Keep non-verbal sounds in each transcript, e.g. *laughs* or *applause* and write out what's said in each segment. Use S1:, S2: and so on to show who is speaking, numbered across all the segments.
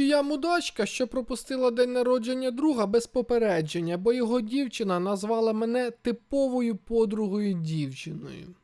S1: Чи я мудачка, що пропустила день народження друга без попередження, бо його дівчина назвала мене типовою подругою дівчиною.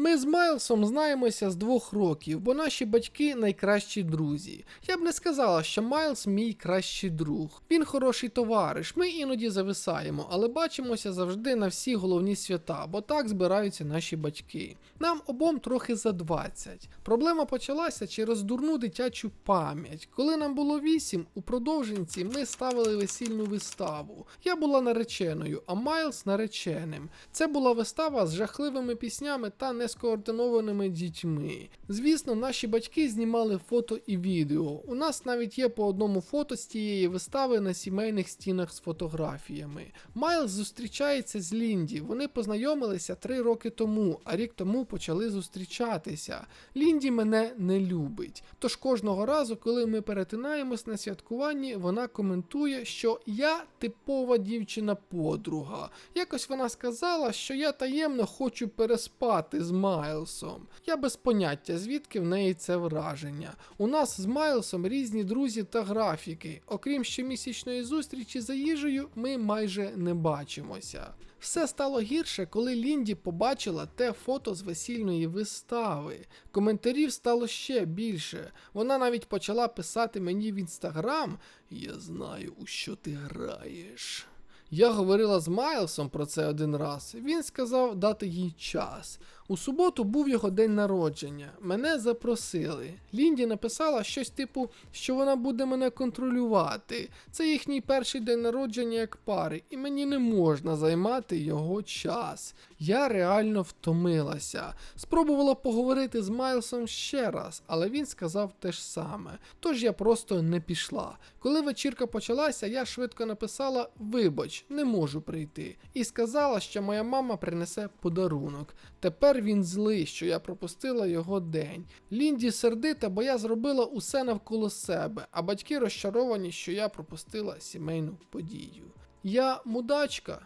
S1: Ми з Майлсом знаємося з двох років, бо наші батьки найкращі друзі. Я б не сказала, що Майлз мій кращий друг. Він хороший товариш. Ми іноді зависаємо, але бачимося завжди на всі головні свята, бо так збираються наші батьки. Нам обом трохи за 20. Проблема почалася через дурну дитячу пам'ять. Коли нам було 8, у продовженці ми ставили весільну виставу. Я була нареченою, а Майлз нареченим. Це була вистава з жахливими піснями та нескоординованими дітьми. Звісно, наші батьки знімали фото і відео. У нас навіть є по одному фото з тієї вистави на сімейних стінах з фотографіями. Майлз зустрічається з Лінді. Вони познайомилися три роки тому, а рік тому почали зустрічатися. Лінді мене не любить. Тож кожного разу, коли ми перетинаємось на святкуванні, вона коментує, що я типова дівчина-подруга. Якось вона сказала, що я таємно хочу переспати з Майлсом. Я без поняття, звідки в неї це враження. У нас з Майлсом різні друзі та графіки. Окрім щомісячної зустрічі за їжею, ми майже не бачимося. Все стало гірше, коли Лінді побачила те фото з весільної вистави. Коментарів стало ще більше. Вона навіть почала писати мені в інстаграм: Я знаю, у що ти граєш. Я говорила з Майлсом про це один раз. Він сказав дати їй час. У суботу був його день народження. Мене запросили. Лінді написала щось типу, що вона буде мене контролювати. Це їхній перший день народження як пари, і мені не можна займати його час. Я реально втомилася. Спробувала поговорити з Майлсом ще раз, але він сказав те ж саме. Тож я просто не пішла. Коли вечірка почалася, я швидко написала Вибач, не можу прийти. І сказала, що моя мама принесе подарунок. Тепер він злий, що я пропустила його день. Лінді сердита, бо я зробила усе навколо себе, а батьки розчаровані, що я пропустила сімейну подію. Я мудачка.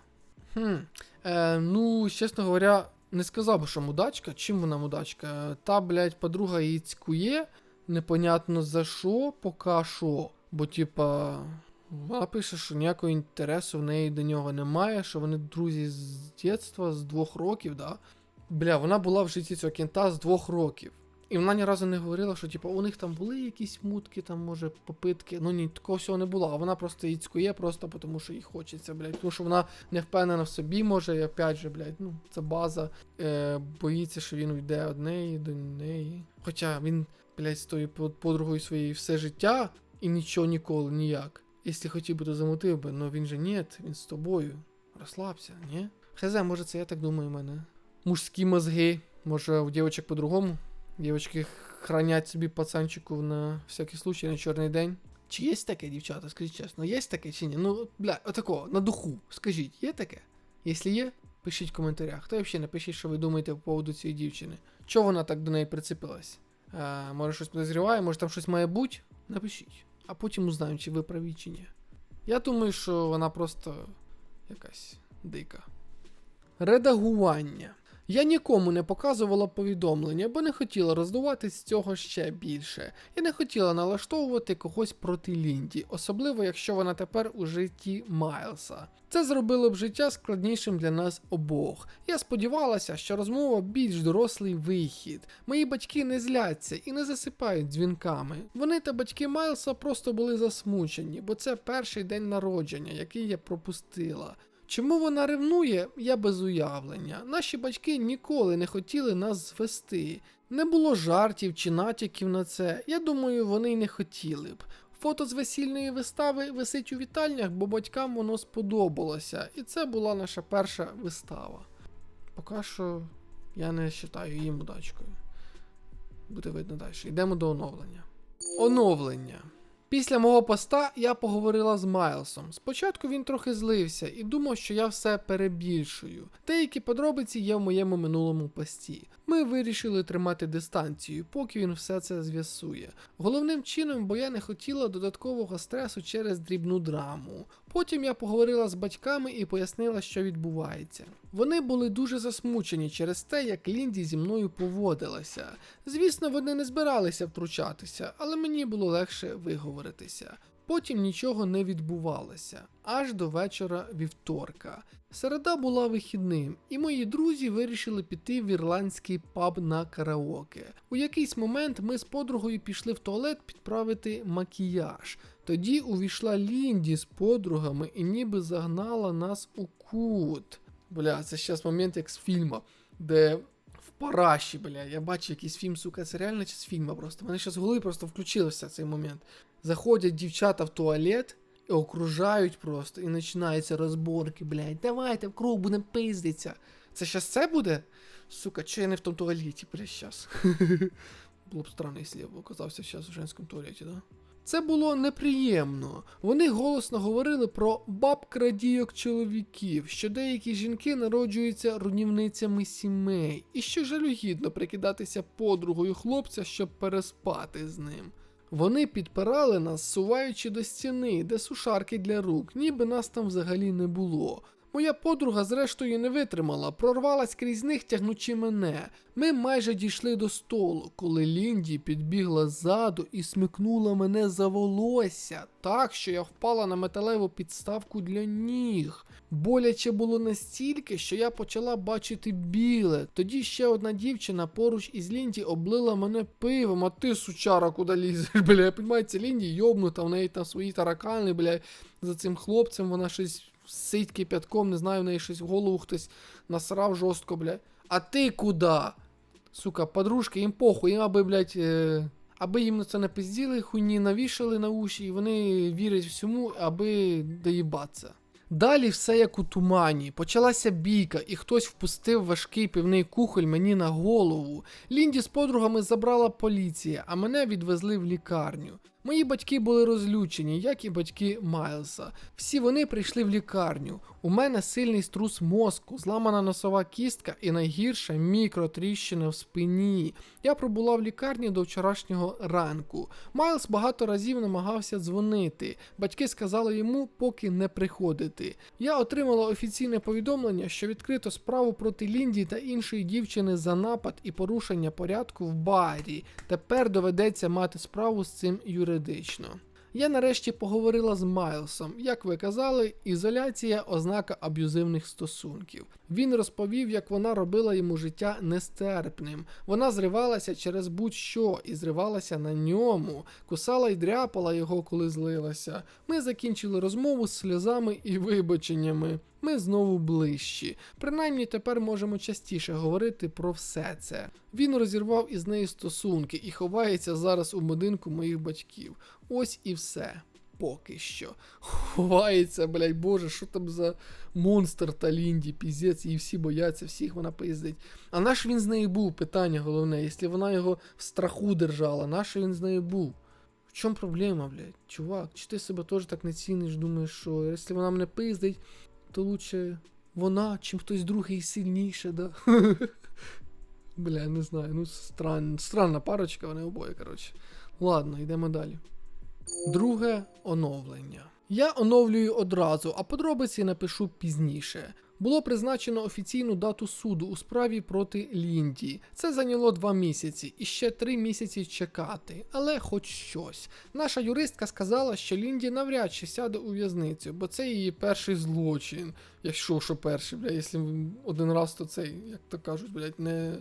S1: Хм. Е, ну, чесно говоря, не сказав би, що мудачка. Чим вона мудачка? Та, блядь, подруга її цькує, непонятно за що, поки що. Бо, типа, вона пише, що ніякого інтересу в неї до нього немає, що вони друзі з дитинства, з двох років, да. Бля, вона була в житті цього кінта з двох років. І вона ні разу не говорила, що типу, у них там були якісь мутки, там, може, попитки. Ну ні, такого всього не було. А вона просто їй цькує, просто тому що їй хочеться, блядь. Тому що вона не впевнена в собі, може, і опять же, блядь, ну, це база. Е, боїться, що він уйде од неї до неї. Хоча він, блядь, з тою подругою своєю все життя і нічого ніколи, ніяк. Якщо хотів би, то замутив би, но він же ні, він з тобою. Розслабся, ні? Хз, може, це я так думаю, мене. Мужські мозги. Може, у дівчат по-другому. Дівчатки хранять собі пацанчику на всякий случай на чорний день. Чи є таке, дівчата, скажіть чесно, є таке чи ні? Ну, бля, отако, на духу. Скажіть, є таке? Якщо є, пишіть в коментарях. Та взагалі напишіть, що ви думаєте по поводу цієї дівчини. Чого вона так до неї прицепилась? А, може щось підозріває, може там щось має бути? Напишіть. А потім узнаємо, чи ви праві, чи ні. Я думаю, що вона просто якась дика. Редагування. Я нікому не показувала повідомлення, бо не хотіла роздувати з цього ще більше. І не хотіла налаштовувати когось проти Лінді, особливо якщо вона тепер у житті Майлса. Це зробило б життя складнішим для нас обох. Я сподівалася, що розмова більш дорослий вихід. Мої батьки не зляться і не засипають дзвінками. Вони та батьки Майлса просто були засмучені, бо це перший день народження, який я пропустила. Чому вона ревнує, я без уявлення. Наші батьки ніколи не хотіли нас звести. Не було жартів чи натяків на це. Я думаю, вони й не хотіли б. Фото з весільної вистави висить у вітальнях, бо батькам воно сподобалося, і це була наша перша вистава. Поки що я не вважаю її мудачкою. Буде видно далі. Йдемо до оновлення. Оновлення. Після мого поста я поговорила з Майлсом. Спочатку він трохи злився і думав, що я все перебільшую. Деякі подробиці є в моєму минулому пості. Ми вирішили тримати дистанцію, поки він все це з'ясує. Головним чином, бо я не хотіла додаткового стресу через дрібну драму. Потім я поговорила з батьками і пояснила, що відбувається. Вони були дуже засмучені через те, як Лінді зі мною поводилася. Звісно, вони не збиралися втручатися, але мені було легше виговоритися. Потім нічого не відбувалося аж до вечора вівторка. Середа була вихідним, і мої друзі вирішили піти в ірландський паб на караоке. У якийсь момент ми з подругою пішли в туалет підправити макіяж. Тоді увійшла Лінді з подругами і ніби загнала нас у кут. Бля, це зараз момент як з фільму, де в параші, бля, я бачу якийсь фільм, сука, це реально чи з фільму просто. Мене зараз в голові просто включився цей момент. Заходять дівчата в туалет і окружають просто, і починаються розборки, блядь. Давайте в круг будемо пиздиться. Це щас це буде? Сука, чи я не в тому туалеті, бля, щас. *laughs* Було б странно, якщо я б оказався зараз в женському туалеті, да? Це було неприємно. Вони голосно говорили про баб крадійок чоловіків, що деякі жінки народжуються руйнівницями сімей, і що жалюгідно прикидатися подругою хлопця, щоб переспати з ним. Вони підпирали нас, суваючи до стіни, де сушарки для рук, ніби нас там взагалі не було. Моя подруга, зрештою, не витримала, прорвалась крізь них, тягнучи мене. Ми майже дійшли до столу, коли Лінді підбігла ззаду і смикнула мене за волосся, так що я впала на металеву підставку для ніг. Боляче було настільки, що я почала бачити біле. Тоді ще одна дівчина поруч із Лінді облила мене пивом, а ти, сучара, куди лізеш, бля, я розумію, це Лінді йобнута, в неї там свої таракани, бля, за цим хлопцем вона щось сить кипятком, не знаю, в неї щось в голову хтось насрав жорстко, бля. А ти куди? Сука, подружки, їм похуй, їм аби, блядь, е... аби їм це не пизділи, хуйні навішали на уші, і вони вірять всьому, аби доїбатися. Далі все як у тумані. Почалася бійка, і хтось впустив важкий пивний кухоль мені на голову. Лінді з подругами забрала поліція, а мене відвезли в лікарню. Мої батьки були розлючені, як і батьки Майлса. Всі вони прийшли в лікарню. У мене сильний струс мозку, зламана носова кістка і найгірше мікротріщина в спині. Я пробула в лікарні до вчорашнього ранку. Майлз багато разів намагався дзвонити. Батьки сказали йому поки не приходити. Я отримала офіційне повідомлення, що відкрито справу проти Лінді та іншої дівчини за напад і порушення порядку в барі. Тепер доведеться мати справу з цим юридично. Я нарешті поговорила з Майлсом. Як ви казали, ізоляція ознака аб'юзивних стосунків. Він розповів, як вона робила йому життя нестерпним. Вона зривалася через будь-що і зривалася на ньому, кусала й дряпала його, коли злилася. Ми закінчили розмову з сльозами і вибаченнями. Ми знову ближчі. Принаймні тепер можемо частіше говорити про все це. Він розірвав із нею стосунки і ховається зараз у будинку моїх батьків. Ось і все. Поки що. Ховається, блядь, боже, що там за монстр та Лінді, піздець, і всі бояться, всіх вона пиздить. А наш він з нею був, питання головне, якщо вона його в страху держала, наш він з нею був. В чому проблема, блядь? Чувак, чи ти себе теж так не ціниш, думаєш, що якщо вона мене пиздить, то лучше вона, чим хтось другий сильніше, да? *laughs* Бля, не знаю, ну стран... странна парочка, вони обоє, коротше. Ладно, йдемо далі. Друге оновлення. Я оновлюю одразу, а подробиці напишу пізніше. Було призначено офіційну дату суду у справі проти Лінді. Це зайняло два місяці і ще три місяці чекати, але хоч щось. Наша юристка сказала, що Лінді навряд чи сяде у в'язницю, бо це її перший злочин. Якщо що перший, бля, якщо один раз, то цей, як то кажуть, блядь, не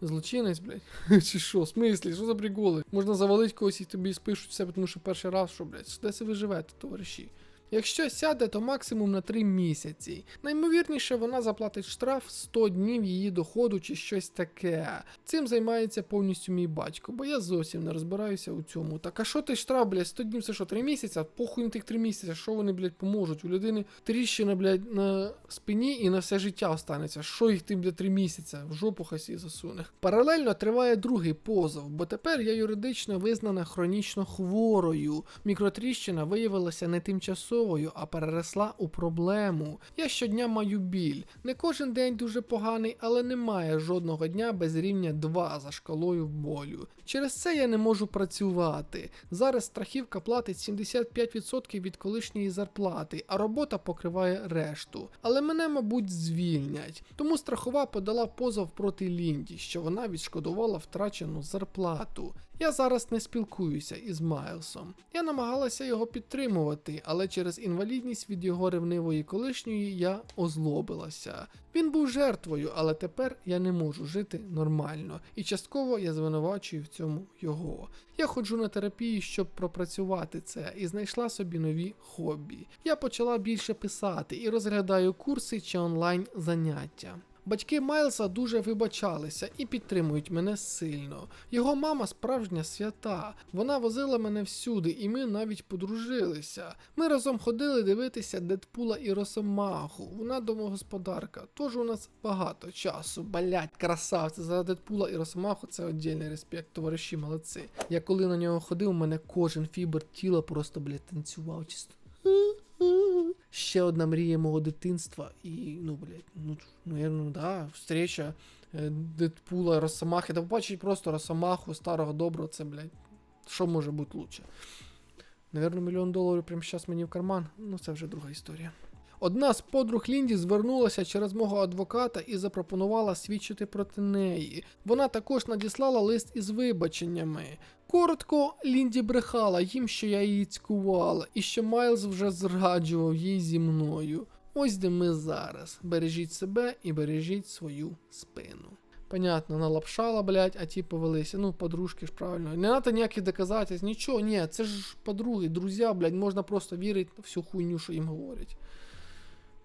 S1: злочинець, блядь. *laughs* Чи що? Смислі, що за приколи? Можна завалити когось і тобі спишуть все, тому що перший раз, що, блядь, де це ви живете, товариші? Якщо сяде, то максимум на 3 місяці. Наймовірніше, вона заплатить штраф 100 днів її доходу чи щось таке. Цим займається повністю мій батько, бо я зовсім не розбираюся у цьому. Так а що ти штраф, блядь, 100 днів це що, 3 місяці? Похуй на тих 3 місяці, що вони, блядь, поможуть? У людини тріщина, блядь, на спині і на все життя останеться. Що їх тим, блядь, 3 місяці? В жопу хасі засуне. Паралельно триває другий позов, бо тепер я юридично визнана хронічно хворою. Мікротріщина виявилася не тимчасово тимчасовою, а переросла у проблему. Я щодня маю біль. Не кожен день дуже поганий, але немає жодного дня без рівня 2 за шкалою болю. Через це я не можу працювати. Зараз страхівка платить 75% від колишньої зарплати, а робота покриває решту. Але мене, мабуть, звільнять. Тому страхова подала позов проти Лінді, що вона відшкодувала втрачену зарплату. Я зараз не спілкуюся із Майлсом. Я намагалася його підтримувати, але через інвалідність від його ревнивої колишньої я озлобилася. Він був жертвою, але тепер я не можу жити нормально, і частково я звинувачую в цьому його. Я ходжу на терапію, щоб пропрацювати це, і знайшла собі нові хобі. Я почала більше писати і розглядаю курси чи онлайн заняття. Батьки Майлса дуже вибачалися і підтримують мене сильно. Його мама справжня свята. Вона возила мене всюди, і ми навіть подружилися. Ми разом ходили дивитися Дедпула і Росомаху. Вона домогосподарка, тож у нас багато часу. Блять, красавці. За Дедпула і Росомаху це віддільний респект, товариші молодці. Я коли на нього ходив, у мене кожен фібр тіла просто, блядь, танцював чисто. Ще одна мрія мого дитинства. І, ну, блядь, ну, ну, да, встреча е, Дедпула, Росомахи. Та побачить просто Росомаху, старого доброго, це, блядь, що може бути лучше? Наверно, мільйон доларів прямо зараз мені в карман. Ну, це вже друга історія. Одна з подруг Лінді звернулася через мого адвоката і запропонувала свідчити проти неї. Вона також надіслала лист із вибаченнями. Коротко, Лінді брехала їм, що я її цькувала, і що Майлз вже зраджував їй зі мною. Ось де ми зараз. Бережіть себе і бережіть свою спину. Понятно, налапшала, блядь, а ті повелися. Ну, подружки ж правильно. Не треба ніяких доказательств, нічого, ні, це ж подруги, друзі, блядь, можна просто вірити в всю хуйню, що їм говорять.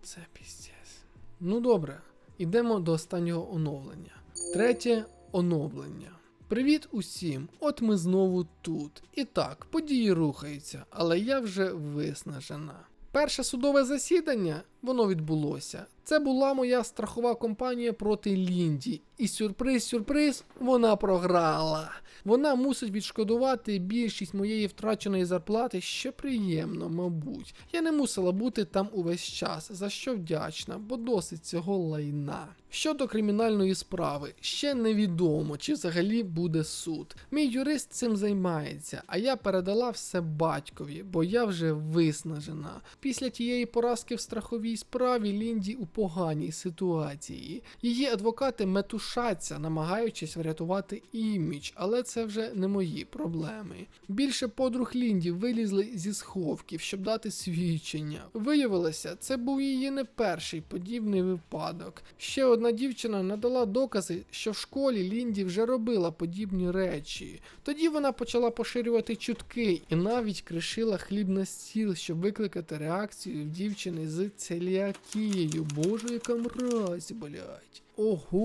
S1: Це піздець. Ну добре, ідемо до останнього оновлення. Третє оновлення. Привіт усім! От ми знову тут. І так, події рухаються, але я вже виснажена. Перше судове засідання воно відбулося. Це була моя страхова компанія проти Лінді. І сюрприз, сюрприз, вона програла. Вона мусить відшкодувати більшість моєї втраченої зарплати, що приємно, мабуть. Я не мусила бути там увесь час, за що вдячна, бо досить цього лайна. Щодо кримінальної справи, ще невідомо, чи взагалі буде суд. Мій юрист цим займається, а я передала все батькові, бо я вже виснажена. Після тієї поразки в страховій справі Лінді у поганій ситуації. Її адвокати метушаться, намагаючись врятувати імідж, але це вже не мої проблеми. Більше подруг Лінді вилізли зі сховків, щоб дати свідчення. Виявилося, це був її не перший подібний випадок. Ще одна дівчина надала докази, що в школі Лінді вже робила подібні речі. Тоді вона почала поширювати чутки і навіть кришила хліб на стіл, щоб викликати реакцію в дівчини з целіакією. Боже, яка мразь, блядь. Ого,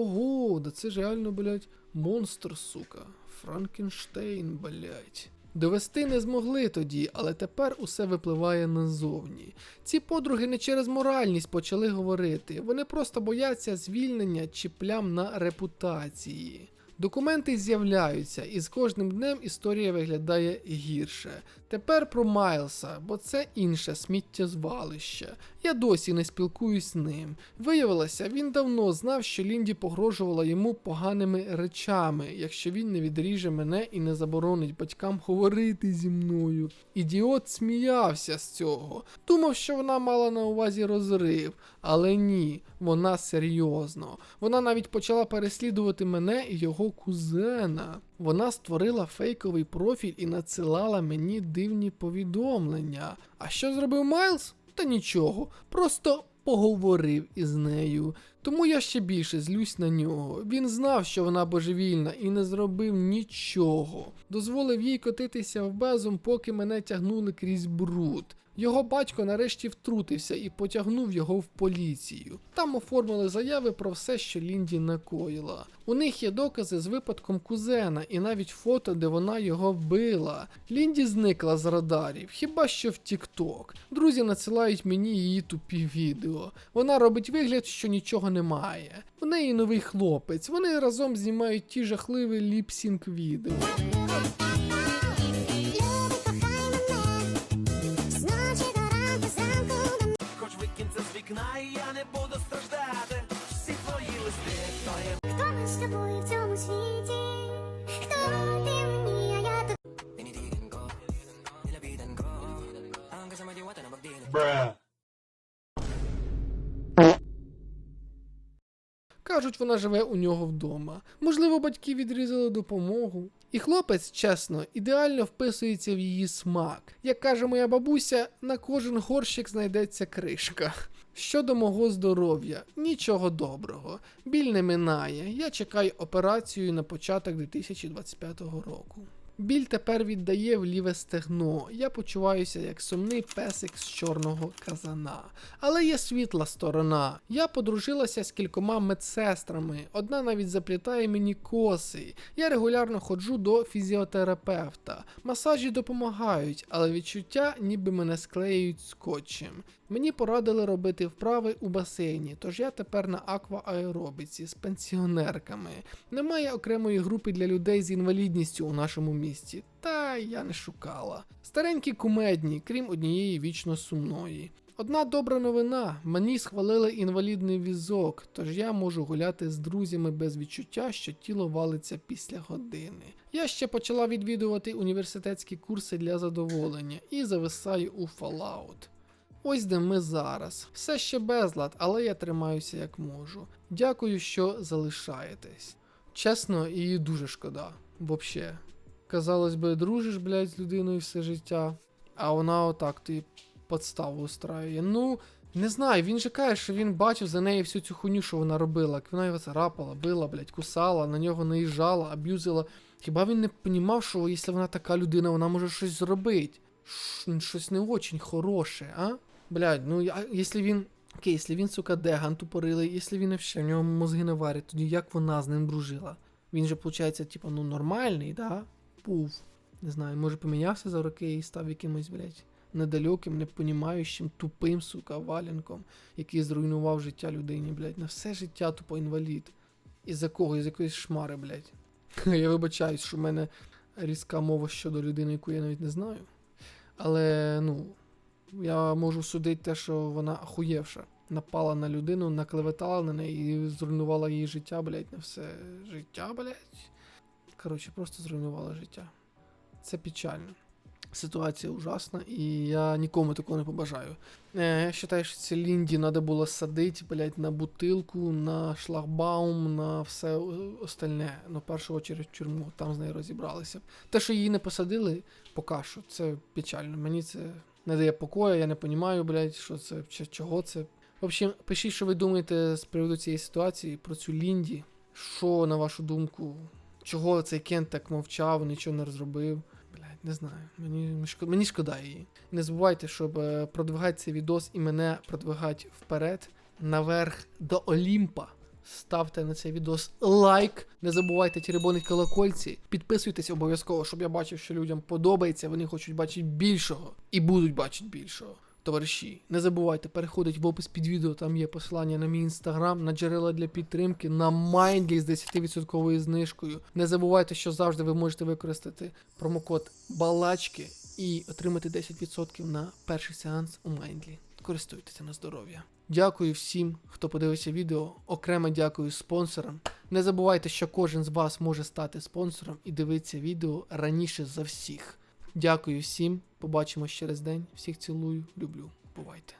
S1: ого, да це ж реально, блядь, монстр, сука. Франкенштейн, блядь. Довести не змогли тоді, але тепер усе випливає назовні. Ці подруги не через моральність почали говорити, вони просто бояться звільнення чи плям на репутації. Документи з'являються, і з кожним днем історія виглядає гірше. Тепер про Майлса, бо це інше сміттєзвалище. Я досі не спілкуюсь з ним. Виявилося, він давно знав, що Лінді погрожувала йому поганими речами, якщо він не відріже мене і не заборонить батькам говорити зі мною. Ідіот сміявся з цього. Думав, що вона мала на увазі розрив, але ні, вона серйозно. Вона навіть почала переслідувати мене і його кузена. Вона створила фейковий профіль і надсилала мені дивні повідомлення. А що зробив Майлз? Та нічого, просто поговорив із нею. Тому я ще більше злюсь на нього. Він знав, що вона божевільна, і не зробив нічого. Дозволив їй котитися в безум, поки мене тягнули крізь бруд. Його батько нарешті втрутився і потягнув його в поліцію. Там оформили заяви про все, що Лінді накоїла. У них є докази з випадком кузена і навіть фото, де вона його вбила. Лінді зникла з радарів, хіба що в Тік-Ток. Друзі надсилають мені її тупі відео. Вона робить вигляд, що нічого немає. У неї новий хлопець. Вони разом знімають ті жахливі ліпсінг відео. Кажуть, вона живе у нього вдома. Можливо, батьки відрізали допомогу. І хлопець, чесно, ідеально вписується в її смак. Як каже моя бабуся, на кожен горщик знайдеться кришка. Щодо мого здоров'я, нічого доброго. Біль не минає. Я чекаю операцію на початок 2025 року. Біль тепер віддає в ліве стегно. Я почуваюся як сумний песик з чорного казана. Але є світла сторона. Я подружилася з кількома медсестрами. Одна навіть заплітає мені коси. Я регулярно ходжу до фізіотерапевта. Масажі допомагають, але відчуття, ніби мене склеюють скотчем. Мені порадили робити вправи у басейні, тож я тепер на аквааеробіці з пенсіонерками. Немає окремої групи для людей з інвалідністю у нашому місті. Та я не шукала. Старенькі кумедні, крім однієї вічно сумної. Одна добра новина: мені схвалили інвалідний візок, тож я можу гуляти з друзями без відчуття, що тіло валиться після години. Я ще почала відвідувати університетські курси для задоволення і зависаю у Fallout. Ось де ми зараз. Все ще безлад, але я тримаюся як можу. Дякую, що залишаєтесь. Чесно, її дуже шкода. Вообще. Казалось би, дружиш, блядь, з людиною все життя, а вона отак ти подставу устраює. Ну, не знаю, він же каже, що він бачив за нею всю цю хуйню, що вона робила. Вона його царапала, била, блядь, кусала, на нього наїжджала, аб'юзила. Хіба він не понімав, що якщо вона така людина, вона може щось зробити? Ш- Щось не очень хороше, а? Блядь, ну а якщо він. Окей, якщо він, сука, деган тупорилий, якщо він вообще, в нього мозги не варять, тоді як вона з ним дружила? Він же, виходить, типу, ну нормальний, да? Був. Не знаю, може помінявся за роки і став якимось, блядь, недалеким, непонімаючим, тупим, сука, валенком, який зруйнував життя людині, блядь, на все життя тупо інвалід. Із за кого? Із якоїсь шмари, блядь. *laughs* Я вибачаюсь, що в мене різка мова щодо людини, яку я навіть не знаю. Але, ну, я можу судити те, що вона охуєвша. Напала на людину, наклеветала на неї і зруйнувала її життя, блядь, на все життя, блядь. Коротше, просто зруйнувала життя. Це печально. Ситуація ужасна, і я нікому такого не побажаю. Е, я вважаю, що ці Лінді треба було садити, блядь, на бутилку, на шлагбаум, на все остальне. Ну, в першу чергу в тюрму, там з нею розібралися. Те, що її не посадили, поки що, це печально. Мені це не дає покою, я не розумію, блядь, що це, чого це. В общем, пишіть, що ви думаєте з приводу цієї ситуації про цю Лінді. Що, на вашу думку, чого цей Кент так мовчав, нічого не розробив? Блядь, не знаю. Мені, шкода, мені шкода її. Не забувайте, щоб е, продвигати цей відос і мене продвигати вперед, наверх до Олімпа. Ставте на цей відос лайк. Не забувайте теребонить колокольці. Підписуйтесь обов'язково, щоб я бачив, що людям подобається. Вони хочуть бачити більшого і будуть бачити більшого. Товариші, не забувайте, переходить в опис під відео, там є посилання на мій інстаграм, на джерела для підтримки, на Mindly з 10% знижкою. Не забувайте, що завжди ви можете використати промокод балачки і отримати 10% на перший сеанс у Mindly. Користуйтеся на здоров'я. Дякую всім, хто подивився відео. Окремо дякую спонсорам. Не забувайте, що кожен з вас може стати спонсором і дивитися відео раніше за всіх. Дякую всім. Побачимось через день. Всіх цілую, люблю. Бувайте.